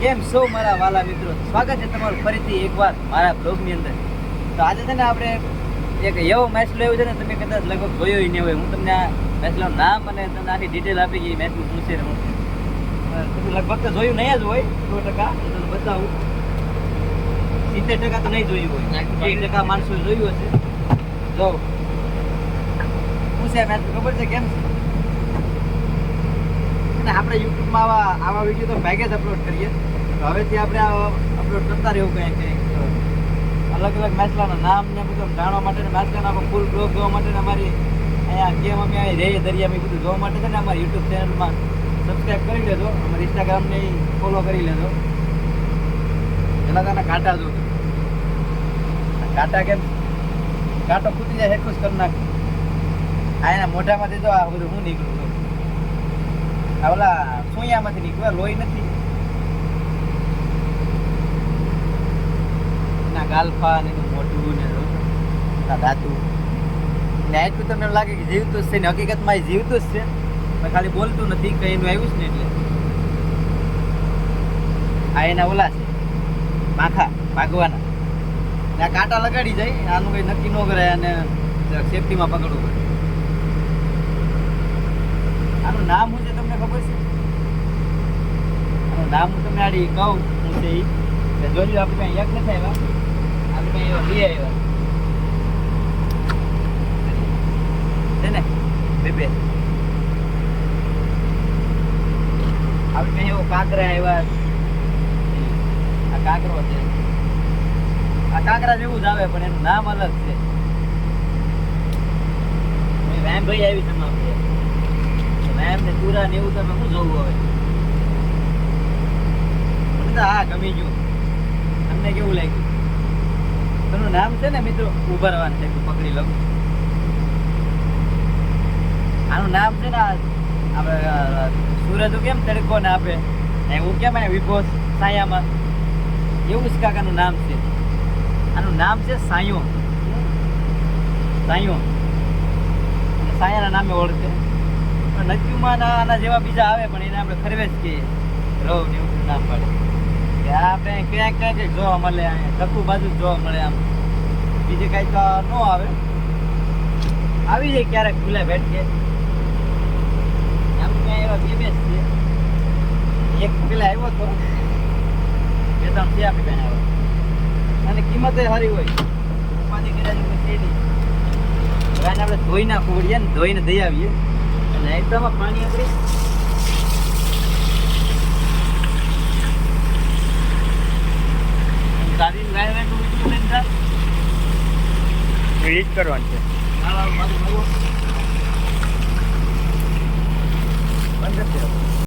કેમ છો મારા વાલા મિત્રો? સ્વાગત છે તમારું ફરીથી એકવાર મારા બ્લોગની અંદર. તો આજે છે ને આપણે એક એવો મેચ લેવો છે ને તમે કદાચ લગભગ જોયો નહીં હોય. હું તમને આ મેચનું નામ અને તમને આખી ડિટેલ આપી ગઈ મેચનું શું છે હું તમે લગભગ તો જોયું નહીં જ હોય સો ટકા. તમને બતાવું. સિત્તેર ટકા તો નહીં જોયું હોય. એક ટકા માણસો જોયું હશે. જો શું છે મેચ ખબર છે કેમ છે? અને આપણે યુટ્યુબમાં આવા આવા વીડિયો તો ભાગે જ અપલોડ કરીએ. તો હવેથી આપણે અપલોડ કરતા રહેવું કંઈક. કંઈક અલગ અલગ મેચલાના નામ ને બધું જાણવા માટે મેચલાના આખો ફૂલ બ્લોગ જોવા માટે અમારી અહીંયા ગેમ અમે અહીં રહીએ દરિયામાં એ બધું જોવા માટે છે ને અમારી યુટ્યુબ ચેનલમાં સબસ્ક્રાઈબ કરી લેજો. અમારી ઇન્સ્ટાગ્રામને ફોલો કરી લેજો. તને કાંટા જો. કાંટા કેમ? કાંટો ફૂટી જાય જ કરી નાખ. આ એના મોઢામાંથી તો આ બધું હું નીકળું. ઓલા સોયામાંથી નીકળે લોહી નથી. ના ગાલફા ને મોઢું ને દાંતું ને આટલું તમને લાગે કે જીવતું જ છે ને હકીકતમાં એ જીવતું જ છે. પણ ખાલી બોલતું નથી કઈ એનું આવ્યું જ ને એટલે. આ એના ઓલા છે માથા ભાગવાના. ને આ કાંટા લગાડી જાય આનું કઈ નક્કી ન કરે અને સેફટીમાં પકડવું પડે. આનું નામ હું છે તમને ખબર છે? એનું નામ હું તમને આડી કહું, હું છે એ કે આપણે કાંઈ એક નથી આવ્યા. આપણે કાંઈ એવા બે આવ્યા. છે ને? બે બે. આપણે કાંઈ એવો કાંકરા આવ્યા. આ કાંકરો છે. આ કાંકરા જેવું જ આવે, પણ એનું નામ અલગ છે. ભાઈ આવી છે મેમ ને પૂરા ને એવું તમે શું જોવું હવે? હા ગમી ગયું. તમને કેવું લાગ્યું? તમારું નામ છે ને મિત્રો? ઉભરવાનું છે, પકડી લઉં. આનું નામ છે ને આપણે સૂરજ કેમ તડકો ને આપે? હું કેમ આ વિભો સાયામાં? એવું જ કાકાનું નામ છે. આનું નામ છે સાયો. સાયો. સાયાના નામે ઓળખે. નચ્યુમાં ના આના જેવા બીજા આવે, પણ એને આપણે ખરવેજ કહીએ. રવ ને એવું ના પડે. પાડે કે આપણે ક્યાંક ક્યાંક જોવા મળે અહીંયા ચક્કુ બાજુ જોવા મળે આમ. બીજે કાંઈ તો ન આવે. આવી જાય ક્યારેક ખુલ્લે ભેટકે આમ ક્યાં એવા બે છે. એક પેલા આવ્યો તો બે ત્રણ છે આપણી બેન આવ્યો અને કિંમતે સારી હોય. ઉપાધિ કર્યા જેવું છે આપણે ધોઈ નાખવું પડીએ ને ધોઈને દઈ આવીએ. લાઈટમાં પાણી આગળ. ગાડી ગાય મેં તો વીડિયો એડિટ કરવાનું છે. હા છે.